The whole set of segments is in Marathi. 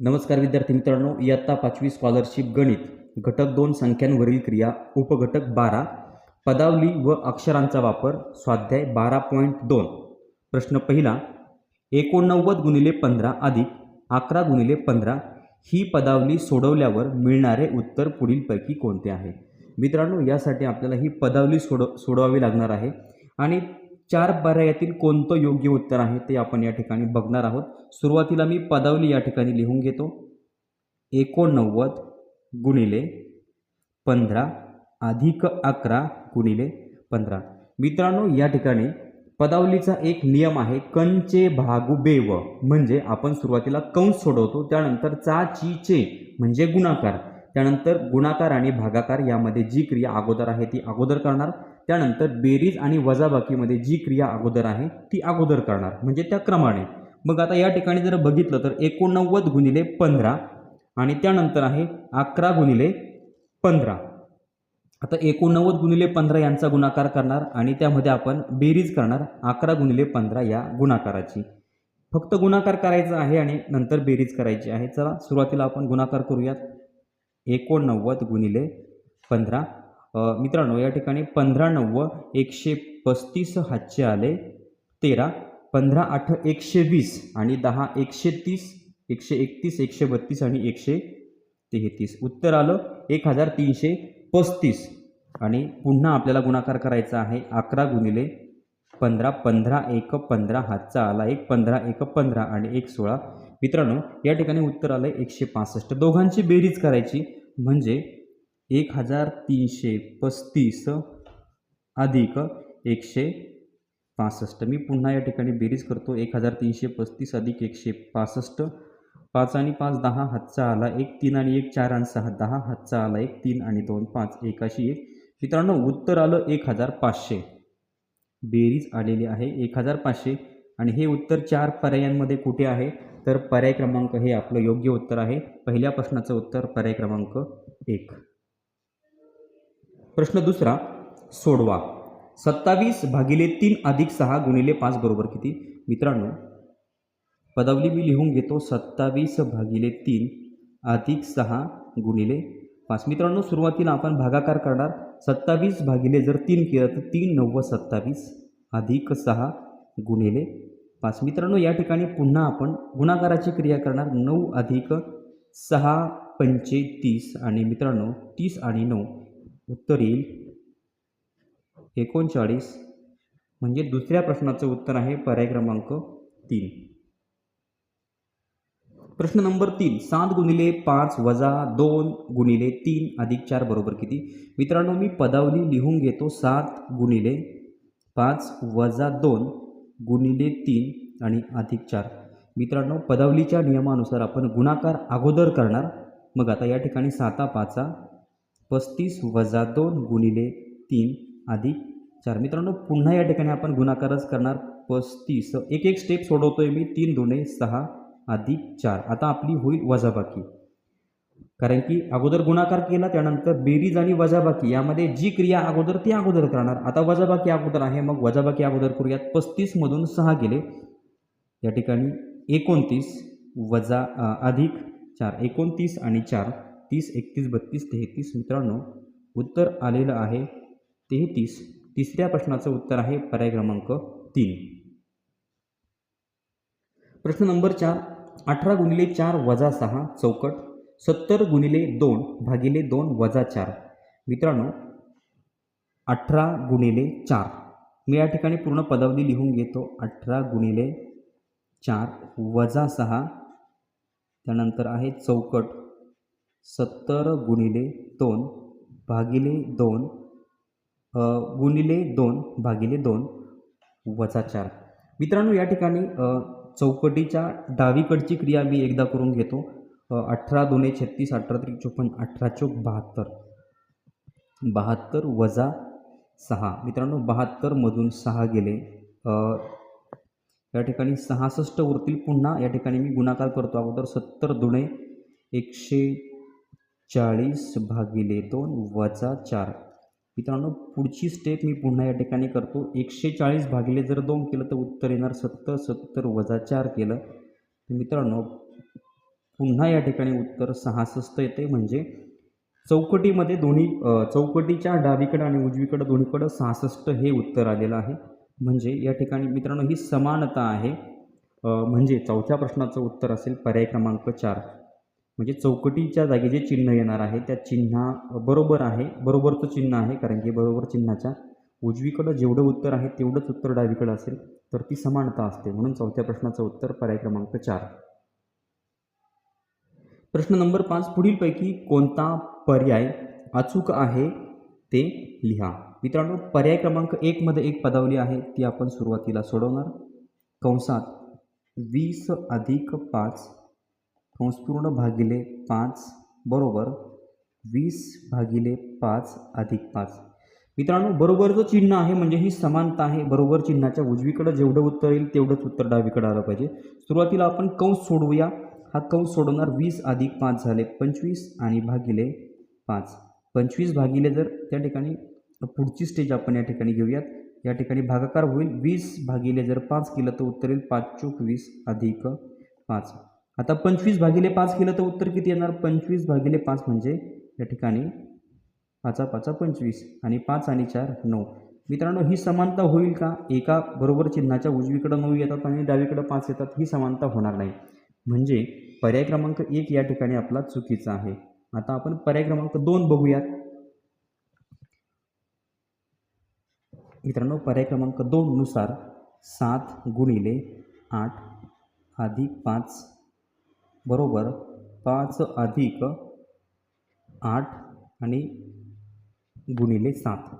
नमस्कार विद्यार्थी मित्रांनो इयत्ता पाचवी स्कॉलरशिप गणित घटक दोन संख्यांवरील क्रिया उपघटक बारा पदावली व अक्षरांचा वापर स्वाध्याय बारा पॉईंट दोन. प्रश्न पहिला एकोणनव्वद गुणिले पंधरा अधिक अकरा गुणिले पंधरा ही पदावली सोडवल्यावर मिळणारे उत्तर पुढीलपैकी कोणते आहे? मित्रांनो यासाठी आपल्याला ही पदावली सोडव सोडवावी लागणार आहे. आणि चार पर्यायातील कोणतं योग्य उत्तर आहे ते आपण या ठिकाणी बघणार आहोत. सुरुवातीला मी पदावली या ठिकाणी लिहून घेतो. एकोणनव्वद गुणिले पंधरा अधिक अकरा गुणिले पंधरा. मित्रांनो या ठिकाणी पदावलीचा एक नियम आहे कंचे भागू बेव. म्हणजे आपण सुरुवातीला कंस सोडवतो त्यानंतर चा ची चे म्हणजे गुणाकार. त्यानंतर गुणाकार आणि भागाकार यामध्ये जी क्रिया अगोदर आहे ती अगोदर करणार. त्यानंतर बेरीज आणि वजाबाकीमध्ये जी क्रिया अगोदर आहे ती अगोदर करणार म्हणजे त्या क्रमाने. मग आता या ठिकाणी जर बघितलं तर एकोणनव्वद गुणिले पंधरा आणि त्यानंतर आहे अकरा गुणिले पंधरा. आता एकोणनव्वद गुणिले पंधरा यांचा गुणाकार करणार आणि त्यामध्ये आपण बेरीज करणार अकरा गुणिले पंधरा या गुणाकाराची. फक्त गुणाकार करायचा आहे आणि नंतर बेरीज करायची आहे. चला सुरुवातीला आपण गुणाकार करूयात. एकोणनव्वद गुणिले पंधरा. मित्रांनो या ठिकाणी पंधरा नव्वद एकशे पस्तीस हातचे आले. तेरा पंधरा आठ एकशे वीस आणि दहा एकशे तीस एकशे एकतीस एकशे बत्तीस आणि एकशे तेहतीस. उत्तर आलं एक हजार तीनशे पस्तीस. आणि पुन्हा आपल्याला गुणाकार करायचा आहे अकरा गुणिले पंधरा पंधरा एक पंधरा हातचा आला एक पंधरा एक पंधरा आणि एक सोळा. मित्रांनो या ठिकाणी उत्तर आलं एकशे पासष्ट. दोघांची बेरीज करायची म्हणजे एक हजार तीनशे पस्तीस अधिक एकशे पासष्ट. मी पुन्हा या ठिकाणी बेरीज करतो. एक हजार तीनशे पस्तीस अधिक एकशे पासष्ट. पाच आणि पाच दहा हातचा आला एक तीन आणि एक चार आणि सहा दहा हातचा आला एक तीन आणि दोन पाच. एकाशी एक. मित्रांनो उत्तर आलं एक हजार पाचशे. बेरीज आलेली आहे एक हजार पाचशे. आणि हे उत्तर चार पर्यायांमध्ये कुठे आहे? तर पर्याय क्रमांक हे आपलं योग्य उत्तर आहे. पहिल्या प्रश्नाचं उत्तर पर्याय क्रमांक एक. प्रश्न दुसरा सोडवा. सत्तावीस भागिले तीन अधिक सहा गुणिले पाच बरोबर किती? मित्रांनो पदावली मी लिहून घेतो सत्तावीस भागिले तीन अधिक सहा गुणिले पाच. मित्रांनो सुरुवातीला आपण भागाकार करणार. सत्तावीस भागिले जर तीन केलं तर तीन नव्वद सत्तावीस अधिक सहा गुणिले पाच. मित्रांनो या ठिकाणी पुन्हा आपण गुणाकाराची क्रिया करणार. नऊ अधिक सहा पंचे तीस आणि मित्रांनो तीस आणि नऊ उत्तर येईल. एकोणचाळीस म्हणजे दुसऱ्या प्रश्नाचं उत्तर आहे पर्याय क्रमांक तीन. प्रश्न नंबर तीन सात गुणिले पाच वजा दोन गुणिले तीन अधिक चार बरोबर किती? मित्रांनो मी पदावली लिहून घेतो सात गुणिले पाच वजा दोन गुणिले तीन आणि अधिक चार. मित्रांनो पदावलीच्या नियमानुसार आपण गुणाकार अगोदर करणार. मग आता या ठिकाणी साता पाचा पस्तीस वजा दोन गुणिले तीन अधिक चार. मित्रांनो पुन्हा या ठिकाणी आपण गुणाकारच करणार पस्तीस. एक एक स्टेप सोडवतोय मी. तीन दोने सहा अधिक चार. आता आपली होईल वजाबाकी. कारण की अगोदर गुणाकार केला त्यानंतर बेरीज आणि वजाबाकी यामध्ये जी क्रिया अगोदर ती अगोदर करणार. आता वजाबाकी अगोदर आहे मग वजाबाकी अगोदर करूयात. पस्तीसमधून सहा गेले. या ठिकाणी एकोणतीस वजा अधिक चार. एकोणतीस आणि चार. तीस एकतीस बत्तीस तेहतीस मित्रांनो उत्तर आलेलं आहे. तेहतीस. तिसऱ्या प्रश्नाचं उत्तर आहे पर्याय क्रमांक तीन. प्रश्न नंबर चार. अठरा गुणिले चार वजा सहा चौकट. सत्तर गुणिले दोन भागिले दोन वजा चार. मित्रांनो अठरा गुणिले चार. मी या ठिकाणी पूर्ण पदावली लिहून घेतो. अठरा गुणिले चार वजा सहा. त्यानंतर आहे चौकट. सत्तर गुणिले दोन भागिले दोन गुणिले दोन भागिले दोन वजा चार. मित्रांनो या ठिकाणी चौकटीच्या डावीकडची क्रिया मी एकदा करून घेतो. अठरा दोने छत्तीस अठरा त्रिक चोपन्न अठरा चौक बहात्तर. बहात्तर वजा सहा. मित्रांनो बहात्तरमधून सहा गेले. या ठिकाणी सहासष्ट उरतील पुन्हा या ठिकाणी मी गुणाकार करतो. अगोदर सत्तर दुणे एकशे चाळीस भागिले दोन वजा चार. मित्रांनो पुढची स्टेप मी पुन्हा या ठिकाणी करतो. एकशे चाळीस भागिले जर दोन केलं तर उत्तर येणार सत्तर सत्तर वजा चार केलं. तर मित्रांनो पुन्हा या ठिकाणी उत्तर सहासष्ट येते. म्हणजे चौकटीमध्ये दोन्ही चौकटीच्या डावीकडं आणि उजवीकडं दोन्हीकडं सहासष्ट हे उत्तर आलेलं आहे. म्हणजे या ठिकाणी मित्रांनो ही समानता आहे. म्हणजे चौथ्या प्रश्नाचं उत्तर असेल पर्याय क्रमांक चार. म्हणजे चौकटीच्या जागी जे चिन्ह येणार आहे त्या चिन्हा बरोबर आहे बरोबरचं चिन्ह आहे कारण की बरोबर चिन्हाच्या उजवीकडं जेवढं उत्तर आहे तेवढंच उत्तर डावीकडं असेल तर ती समानता असते. म्हणून चौथ्या प्रश्नाचं उत्तर पर्याय क्रमांक चार. प्रश्न नंबर पाच पुढीलपैकी कोणता पर्याय अचूक आहे ते लिहा. मित्रांनो पर्याय क्रमांक एकमध्ये एक पदावली आहे ती आपण सुरुवातीला सोडवणार. कंसात वीस अधिक पाच कंसपूर्ण भागिले पाच बरोबर वीस भागिले पाच अधिक पाच. मित्रांनो बरोबरचं चिन्ह आहे म्हणजे ही समानता आहे. बरोबर चिन्हाच्या उजवीकडं जेवढं उत्तर येईल तेवढंच उत्तर डावीकडं आलं पाहिजे. सुरुवातीला आपण कंस सोडवूया. हा कंस सोडवणार वीस अधिक पाच झाले पंचवीस आणि भागिले पाच. पंचवीस भागिले जर त्या ठिकाणी पुढची स्टेज आपण या ठिकाणी घेऊयात. या ठिकाणी भागाकार होईल. वीस भागिले जर पाच केलं तर उत्तर येईल पाच चोक वीस अधिक पाच. आता पंचवीस भागिले पाच केलं तर उत्तर किती येणार? पंचवीस भागिले पाच म्हणजे या ठिकाणी पाचा पाचा पंचवीस आणि पाच आणि चार नऊ. मित्रांनो ही समानता होईल का? एका बरोबर चिन्हाच्या उजवीकडं नऊ येतात आणि डावीकडं पाच येतात. ही समानता होणार नाही. म्हणजे पर्याय क्रमांक एक या ठिकाणी आपला चुकीचा आहे. आता आपण पर्याय क्रमांक दोन बघूयात. मित्रांनो पर्याय क्रमांक दोन नुसार सात गुणिले आठ अधिक पाच बरोबर पाच अधिक आठ आणि गुणिले सात.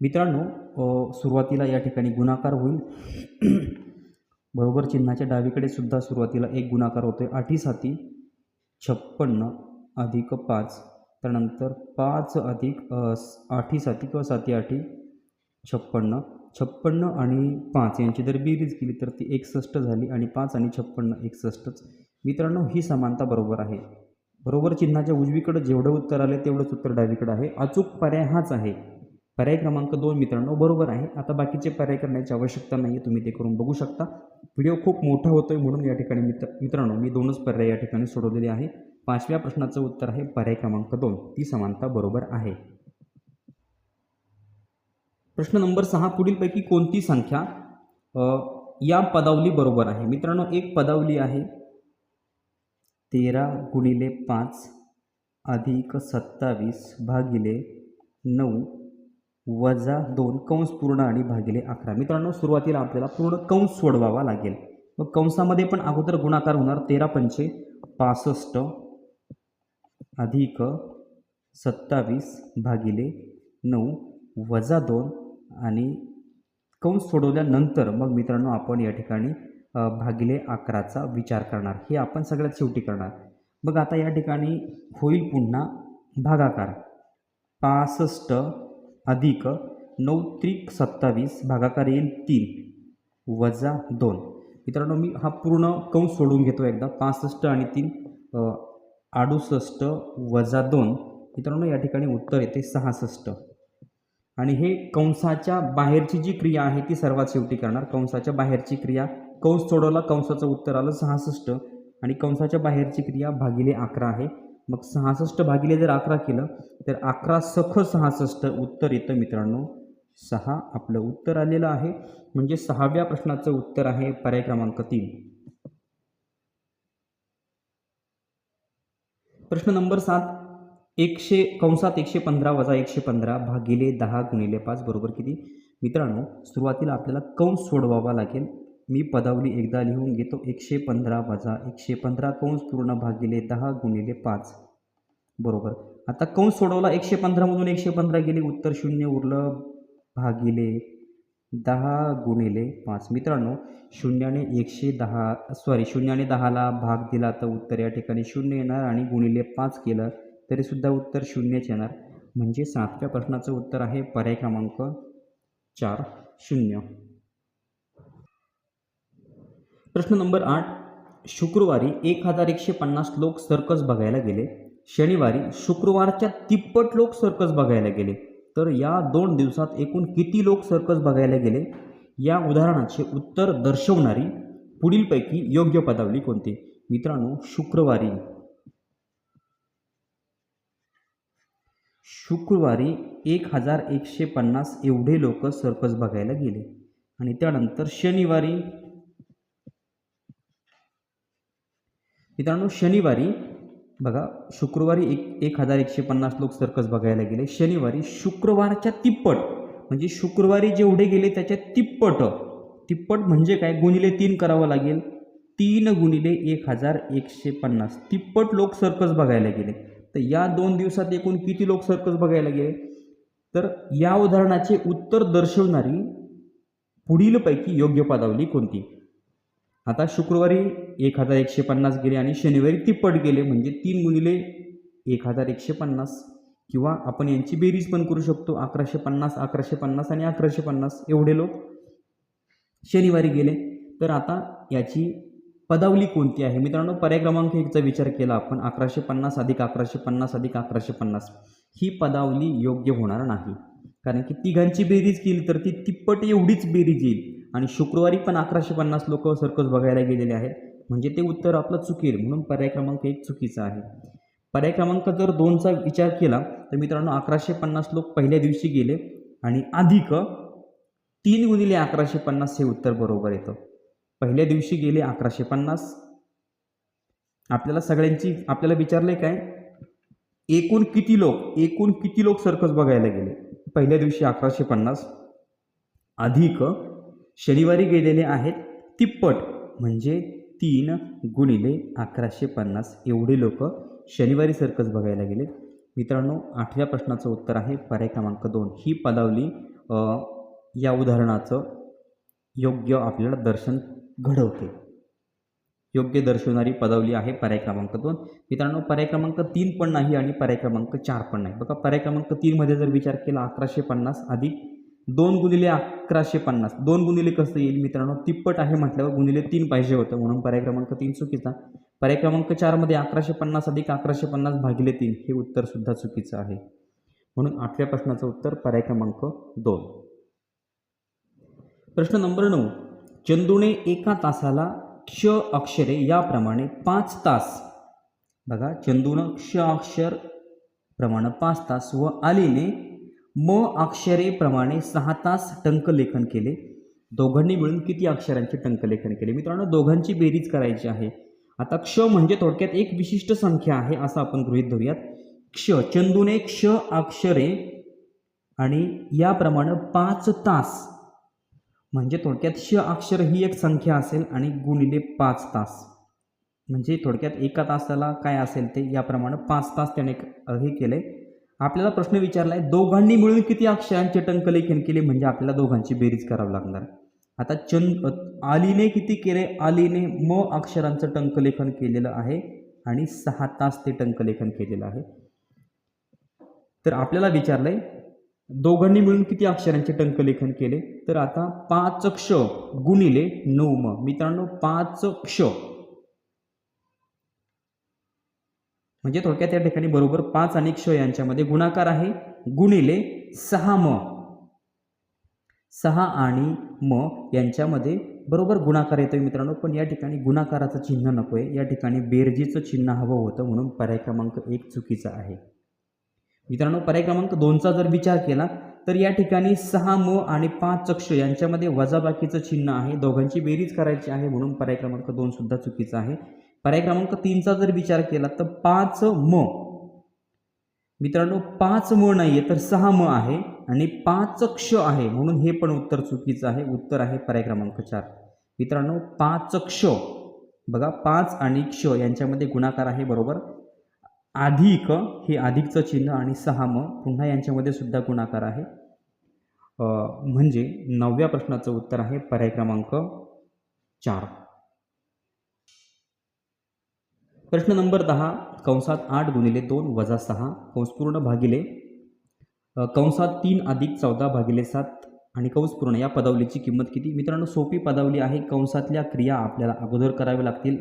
मित्रांनो सुरुवातीला या ठिकाणी गुणाकार होईल. बरोबर चिन्हाच्या डावीकडे सुद्धा सुरुवातीला एक गुणाकार होतोय. आठी साती छप्पन्न अधिक पाच त्यानंतर पाच अधिक आठी साती किंवा साती आठी छप्पन्न छप्पन्न आणि पाच यांची जर बेरीज केली तर ती एकसष्ट झाली आणि पाच आणि छप्पन्न एकसष्टच. मित्रांनो ही समानता बरोबर आहे. बरोबर चिन्हाच्या उजवीकडे जेवढं उत्तर आले तेवढंच उत्तर डावीकडे आहे. अचूक पर्याय हाच आहे. पर्याय क्रमांक दोन मित्रांनो बरोबर आहे. आता बाकीचे पर्याय करण्याची आवश्यकता नाही आहे तुम्ही ते करून बघू शकता. व्हिडिओ खूप मोठा होतोय म्हणून या ठिकाणी मित्र मित्रांनो मी दोनच पर्याय या ठिकाणी सोडवलेले आहे. पाचव्या प्रश्नाचं उत्तर आहे पर्याय क्रमांक दोन. ती समानता बरोबर आहे. प्रश्न नंबर सहा पुढीलपैकी कोणती संख्या या पदावली बरोबर आहे? मित्रांनो एक पदावली आहे. तेरा गुणिले पाच अधिक सत्तावीस भागिले नऊ वजा दोन कंस पूर्ण आणि भागिले अकरा. मित्रांनो सुरुवातीला आपल्याला पूर्ण कंस सोडवावा लागेल. मग कंसामध्ये पण अगोदर गुणाकार होणार तेरा पंचे पासष्ट अधिक सत्तावीस भागिले नऊ वजा दोन आणि कंस सोडवल्यानंतर मग मित्रांनो आपण या ठिकाणी भागिले अकराचा विचार करणार. हे आपण सगळ्यात शेवटी करणार. मग आता या ठिकाणी होईल पुन्हा भागाकार. पासष्ट अधिक नऊ त्रिक सत्तावीस भागाकार येईल तीन वजा दोन. मित्रांनो मी हा पूर्ण कंस सोडून घेतो एकदा. पासष्ट आणि तीन अडुसष्ट वजा दोन. मित्रांनो या ठिकाणी उत्तर येते सहासष्ट. आणि हे कंसाच्या बाहेरची जी क्रिया आहे ती सर्वात शेवटी करणार. कंसाच्या बाहेरची क्रिया कंस सोडवला कंसाचं उत्तर आलं सहासष्ट. आणि कंसाच्या बाहेरची क्रिया भागिले अकरा आहे. मग सहासष्ट भागिले जर अकरा केलं तर अकरा सख सहासष्ट उत्तर येतं मित्रांनो. सहा आपलं उत्तर आलेलं आहे. म्हणजे सहाव्या प्रश्नाचं उत्तर आहे पर्याय क्रमांक तीन. प्रश्न नंबर सात. एकशे कंसात एकशे पंधरा वजा एकशे पंधरा भागिले दहा गुणिले पाच बरोबर किती? मित्रांनो सुरुवातीला आपल्याला कंस सोडवावा लागेल. मी पदावली एकदा लिहून घेतो. एकशे पंधरा वजा एकशे पंधरा कंस पूर्ण भागिले दहा गुणिले पाच. बरोबर. आता कंस सोडवला एकशे पंधरामधून एकशे पंधरा गेले. उत्तर शून्य उरलं. भागिले दहा गुणिले पाच. मित्रांनो शून्याने एकशे दहा सॉरी शून्याने दहाला भाग दिला तर उत्तर या ठिकाणी शून्य येणार आणि गुणिले पाच केलं तरीसुद्धा उत्तर शून्यच येणार. म्हणजे सातव्या प्रश्नाचं उत्तर आहे पर्याय क्रमांक चार शून्य. प्रश्न नंबर आठ. शुक्रवारी एक हजार एकशे पन्नास लोक सर्कस बघायला गेले. शनिवारी शुक्रवारच्या तिप्पट लोक सर्कस बघायला गेले. तर या दोन दिवसात एकूण किती लोक सर्कस बघायला गेले? या उदाहरणाचे उत्तर दर्शवणारी पुढीलपैकी योग्य पदावली कोणती? मित्रांनो शुक्रवारी. शुक्रवारी एक हजार एकशे पन्नास एवढे लोक सर्कस बघायला गेले. आणि त्यानंतर शनिवारी मित्रांनो शनिवारी बघा शुक्रवारी एक एक हजार एकशे पन्नास लोक सर्कस बघायला गेले. शनिवारी शुक्रवारच्या तिप्पट म्हणजे शुक्रवारी जेवढे गेले त्याच्या तिप्पट तिप्पट म्हणजे काय? गुणिले तीन करावं लागेल. तीन गुणिले एक हजार एकशे पन्नास. तिप्पट लोक सर्कस बघायला गेले. तर या दोन दिवसात एकूण किती लोक सर्कस बघायला गेले? तर या उदाहरणाचे उत्तर दर्शवणारी पुढीलपैकी योग्य पदावली कोणती? आता शुक्रवारी एक हजार एकशे पन्नास गेले आणि शनिवारी तिप्पट गेले म्हणजे तीन गुणिले एक हजार एकशे पन्नास. किंवा आपण यांची बेरीज पण करू शकतो अकराशे पन्नास अकराशे पन्नास आणि अकराशे पन्नास एवढे लोक शनिवारी गेले. तर आता याची पदावली कोणती आहे? मित्रांनो पर्याय क्रमांक एकचा विचार केला आपण. अकराशे पन्नास अधिक अकराशे पन्नास अधिक अकराशे पन्नास. ही पदावली योग्य होणार नाही. कारण की तिघांची बेरीज केली तर ती तिप्पट एवढीच बेरीज येईल. आणि शुक्रवारी पण अकराशे पन्नास लोक सर्कस बघायला गेलेले आहेत. म्हणजे ते उत्तर आपलं चुकेल. म्हणून पर्याय क्रमांक एक चुकीचा आहे. पर्याय क्रमांक जर दोनचा विचार केला तर मित्रांनो अकराशे पन्नास लोक पहिल्या दिवशी गेले आणि अधिक तीन गुणिले अकराशे पन्नास हे उत्तर बरोबर येतं. पहिल्या दिवशी गेले अकराशे पन्नास. आपल्याला सगळ्यांची आपल्याला विचारले काय? एकूण किती लोक एकूण किती लोक सर्कस बघायला गेले? पहिल्या दिवशी अकराशे पन्नास. अधिक शनिवारी गेलेले आहेत तिप्पट म्हणजे तीन गुणिले अकराशे पन्नास. एवढे लोक शनिवारी सर्कस बघायला गेले. मित्रांनो आठव्या प्रश्नाचं उत्तर आहे. पर्याय क्रमांक दोन. ही पदावली या उदाहरणाचं योग्य आपल्याला दर्शन घडवते. योग्य दर्शवणारी पदावली आहे पर्याय क्रमांक दोन. मित्रांनो पर्याय क्रमांक तीन पण नाही आणि पर्याय क्रमांक चार पण नाही. बघा पर्याय क्रमांक तीनमध्ये जर विचार केला अकराशे पन्नास अधिक दोन गुणिले अकराशे पन्नास. दोन गुणिले कसं येईल मित्रांनो? तिप्पट आहे म्हटल्यावर गुणिले तीन पाहिजे होतं. म्हणून पर्याय क्रमांक तीन चुकीचा. पर्याय क्रमांक चारमध्ये अकराशे पन्नास अधिक अकराशे पन्नास भागिले तीन हे उत्तरसुद्धा चुकीचं आहे. म्हणून आठव्या प्रश्नाचं उत्तर पर्याय क्रमांक दोन. प्रश्न नंबर नऊ. चंदूने एका तासाला क्ष अक्षरे याप्रमाणे पाच तास. बघा चंदूनं क्ष अक्षर प्रमाण पाच तास व आलीने म अक्षरेप्रमाणे सहा तास टंकलेखन केले. दोघांनी मिळून किती अक्षरांचे टंकलेखन केले? मित्रांनो दोघांची बेरीज करायची आहे. आता क्ष म्हणजे थोडक्यात एक विशिष्ट संख्या आहे असं आपण गृहित धरूयात. क्ष चंदूने क्ष अक्षरे आणि याप्रमाणे पाच तास. म्हणजे थोडक्यात श अक्षर ही एक संख्या असेल आणि गुणिले पाच तास. म्हणजे थोडक्यात एका तासाला काय असेल ते याप्रमाणे पाच तास त्याने हे हे केले. आपल्याला प्रश्न विचारला आहे दोघांनी मिळून किती अक्षरांचे टंकलेखन केले? म्हणजे आपल्याला दोघांची बेरीज करावी लागणार. आता चंद आलीने किती केले? आलीने म अक्षरांचं टंकलेखन केलेलं आहे आणि सहा तास ते टंकलेखन केलेलं आहे. तर आपल्याला विचारलंय दोघांनी मिळून किती अक्षरांचे टंकलेखन केले? तर आता पाच क्ष गुणिले नऊ म. मित्रांनो पाच क्ष म्हणजे थोडक्यात या ठिकाणी बरोबर पाच आणि क्ष यांच्यामध्ये गुणाकार आहे. गुणिले सहा म. सहा आणि म यांच्यामध्ये बरोबर गुणाकार येतोय मित्रांनो पण या ठिकाणी गुणाकाराचं चिन्ह नको आहे या ठिकाणी बेरजीचं चिन्ह हवं होतं म्हणून पर्याय क्रमांक एक चुकीचा आहे. मित्रांनो पर्याय क्रमांक दोनचा जर विचार केला तर या ठिकाणी सहा म आणि पाच अक्ष यांच्यामध्ये वजाबाकीचं चिन्ह आहे. दोघांची बेरीज करायची आहे म्हणून पर्याय क्रमांक दोनसुद्धा चुकीचा आहे. पर्याय क्रमांक तीनचा जर विचार केला तर पाच म. मित्रांनो पाच म नाही आहे तर सहा म आहे आणि पाच क्ष आहे म्हणून हे पण उत्तर चुकीचं आहे. उत्तर आहे पर्याय क्रमांक चार. मित्रांनो पाच क्ष बघा पाच आणि क्ष यांच्यामध्ये गुणाकार आहे बरोबर? अधिक हे अधिकचं चिन्ह आणि सहा म पुन्हा यांच्यामध्ये सुद्धा गुणाकार आहे. म्हणजे नवव्या प्रश्नाचं उत्तर आहे पर्याय क्रमांक चार. प्रश्न नंबर दहा कंसात आठ गुणिले दोन वजा सहा कंसपूर्ण भागिले कंसात तीन अधिक चौदा भागिले सात आणि कंसपूर्ण या पदावलीची किंमत किती? मित्रांनो सोपी पदावली आहे कंसातल्या क्रिया आपल्याला अगोदर कराव्या लागतील.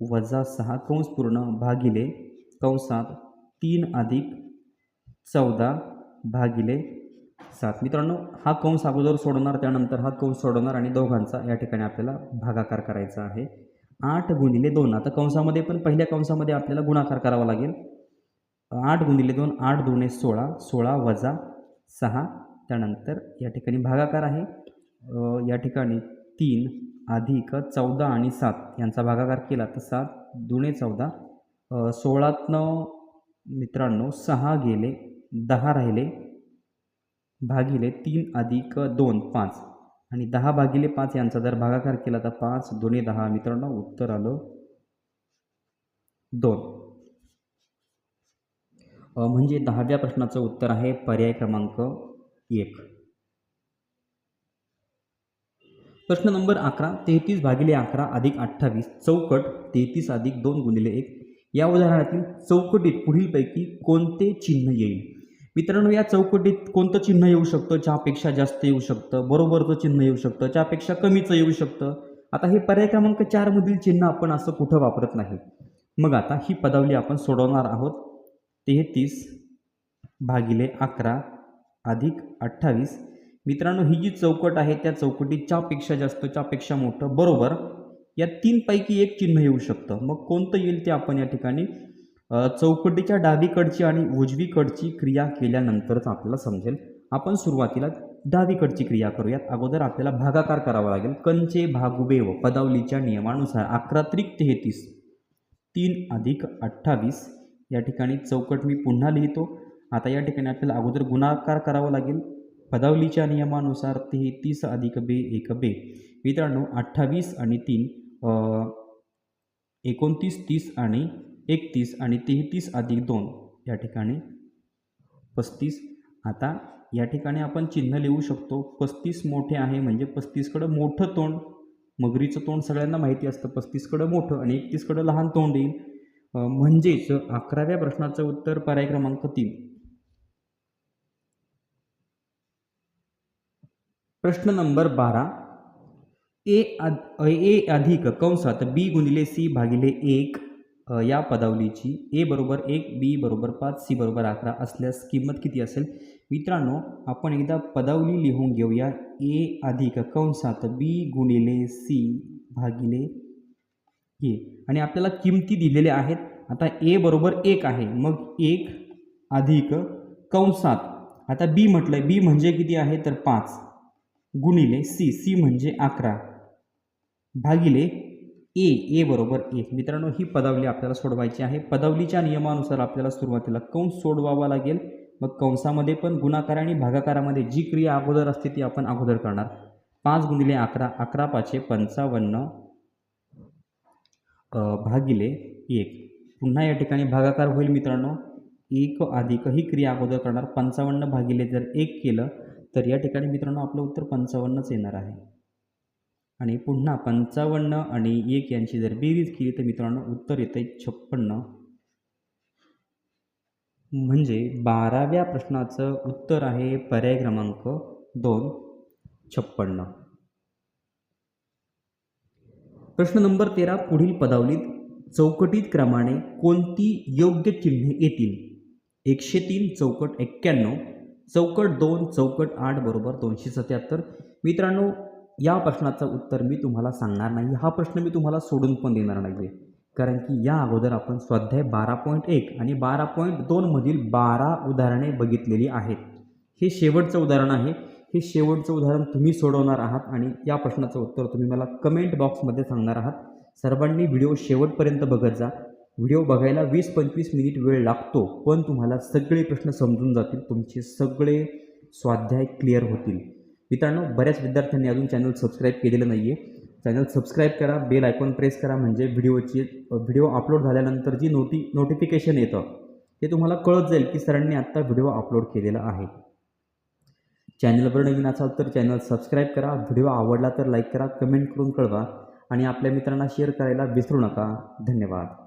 वजा सहा कंसपूर्ण भागिले कंसात तीन अधिक चौदा भागिले सात. मित्रांनो हा कंस अगोदर सोडवणार त्यानंतर हा कंस सोडवणार आणि दोघांचा या ठिकाणी आपल्याला भागाकार करायचा आहे. आठ गुणिले दोन. आता कंसामध्ये पण पहिल्या कंसामध्ये आपल्याला गुणाकार करावा लागेल. आठ गुणिले दोन आठ दोन सोळा सोळा वजा सहा. त्यानंतर या ठिकाणी भागाकार आहे. या ठिकाणी तीन अधिक चौदा आणि सात. यांचा भागाकार केला तर सात दुणे चौदा सोळातनं मित्रांनो सहा गेले दहा राहिले भागिले तीन अधिक दोन पाच. आणि दहा भागिले पाच यांचा जर भागाकार केला तर पाच दोन्ही दहा मित्रांनो उत्तर आलं दोन. म्हणजे दहाव्या प्रश्नाचं उत्तर आहे पर्याय क्रमांक एक. प्रश्न नंबर अकरा तेहतीस भागिले अकरा अधिक अठ्ठावीस चौकट तेहतीस अधिक दोन गुणिले एक या उदाहरणातील चौकटीत पुढीलपैकी कोणते चिन्ह येईल? मित्रांनो या चौकटीत कोणतं चिन्ह येऊ शकतं? ज्यापेक्षा जास्त येऊ शकतं बरोबरचं चिन्ह येऊ शकतं ज्यापेक्षा कमीचं येऊ शकतं. आता हे पर्याय क्रमांक चारमधील चिन्ह आपण असं कुठं वापरत नाही? मग आता ही पदावली आपण सोडवणार आहोत. तेहतीस भागिले अकरा अधिक अठ्ठावीस. मित्रांनो ही जी चौकट आहे त्या चौकटीत चापेक्षा जास्त चापेक्षा मोठं बरोबर या तीनपैकी एक चिन्ह येऊ शकतं. मग कोणतं येईल ते आपण या ठिकाणी चौकटीच्या डावीकडची आणि उजवीकडची क्रिया केल्यानंतरच आपल्याला समजेल. आपण सुरुवातीला डावीकडची क्रिया करूयात. अगोदर आपल्याला भागाकार करावा लागेल. कंचे भागुबेव पदावलीच्या नियमानुसार अकरा त्रिक तेहतीस तीन अधिक अठ्ठावीस या ठिकाणी चौकट मी पुन्हा लिहितो. आता या ठिकाणी आपल्याला अगोदर गुणाकार करावा लागेल. पदावलीच्या नियमानुसार तेहतीस अधिक बे एक बे. मित्रांनो अठ्ठावीस आणि तीन एकोणतीस तीस आणि एकतीस आणि तेहतीस अधिक दोन या ठिकाणी पस्तीस. आता या ठिकाणी आपण चिन्ह लिहू शकतो. पस्तीस मोठे आहे म्हणजे पस्तीसकडं मोठं तोंड. मगरीचं तोंड सगळ्यांना माहिती असतं. पस्तीसकडं मोठं आणि एकतीसकडं लहान तोंड येईल. म्हणजेच अकराव्या प्रश्नाचं उत्तर पर्याय क्रमांक तीन. प्रश्न नंबर बारा. ए अ- ए अधिक कंसात बी गुणिले सी भागिले एक या पदावलीची ए बरोबर एक बी बरोबर पाच सी बरोबर अकरा असल्यास किंमत किती असेल? मित्रांनो आपण एकदा पदावली लिहून घेऊया. ए अधिक कंसात बी गुणिले सी भागिले ए. आणि आपल्याला किमती दिलेल्या आहेत. आता ए बरोबर एक आहे. मग एक अधिक कंसात. आता बी म्हटलं बी म्हणजे किती आहे? तर पाच. गुणिले सी. सी म्हणजे अकरा. भागिले ए ए बरोबर एक. मित्रांनो ही पदावली आपल्याला सोडवायची आहे. पदावलीच्या नियमानुसार आपल्याला सुरुवातीला कंस सोडवावा लागेल. मग कंसामध्ये पण गुणाकार आणि भागाकारामध्ये जी क्रिया अगोदर असते ती आपण अगोदर करणार. पाच गुणिले अकरा अकरा पाचशे पंचावन्न भागिले एक. पुन्हा या ठिकाणी भागाकार होईल मित्रांनो. एक अधिक ही क्रिया अगोदर करणार. पंचावन्न भागिले जर एक केलं तर या ठिकाणी मित्रांनो आपलं उत्तर पंचावन्नच येणार आहे. आणि पुन्हा पंचावन्न आणि एक यांची जर बेरीज केली तर मित्रांनो उत्तर येतं आहे छप्पन्न. म्हणजे बाराव्या प्रश्नाचं उत्तर आहे पर्याय क्रमांक दोन छप्पन्न. प्रश्न नंबर तेरा पुढील पदावलीत चौकटीत क्रमाने कोणती योग्य चिन्हे येतील? एकशे तीन चौकट एक्क्याण्णव चौकट दोन चौकट आठ बरोबर दोनशे सत्याहत्तर. मित्रांनो या प्रश्नाचं उत्तर मी तुम्हाला सांगणार नाही. हा प्रश्न मी तुम्हाला सोडून पण देणार नाही आहे कारण की या अगोदर आपण स्वाध्याय बारा पॉईंट एक आणि बारा पॉईंट दोनमधील बारा उदाहरणे बघितलेली आहेत. हे शेवटचं उदाहरण आहे. हे शेवटचं उदाहरण तुम्ही सोडवणार आहात आणि या प्रश्नाचं उत्तर तुम्ही मला कमेंट बॉक्समध्ये सांगणार आहात. सर्वांनी व्हिडिओ शेवटपर्यंत बघत जा. व्हिडिओ बघायला वीस पंचवीस मिनिट वेळ लागतो पण तुम्हाला सगळे प्रश्न समजून जातील. तुमचे सगळे स्वाध्याय क्लिअर होतील. मित्रांनो बऱ्याच विद्यार्थ्यांनी अजून चॅनल सबस्क्राईब केलेलं नाही आहे चॅनल सबस्क्राईब करा बेल आयकॉन प्रेस करा म्हणजे व्हिडिओची व्हिडिओ अपलोड झाल्यानंतर जी नोटी नोटिफिकेशन येतं ते तुम्हाला कळत जाईल की सरांनी आत्ता व्हिडिओ अपलोड केलेला आहे. चॅनलवर नवीन असाल तर चॅनल सबस्क्राईब करा व्हिडिओ आवडला तर लाईक करा कमेंट करून कळवा आणि आपल्या मित्रांना शेअर करायला विसरू नका. धन्यवाद.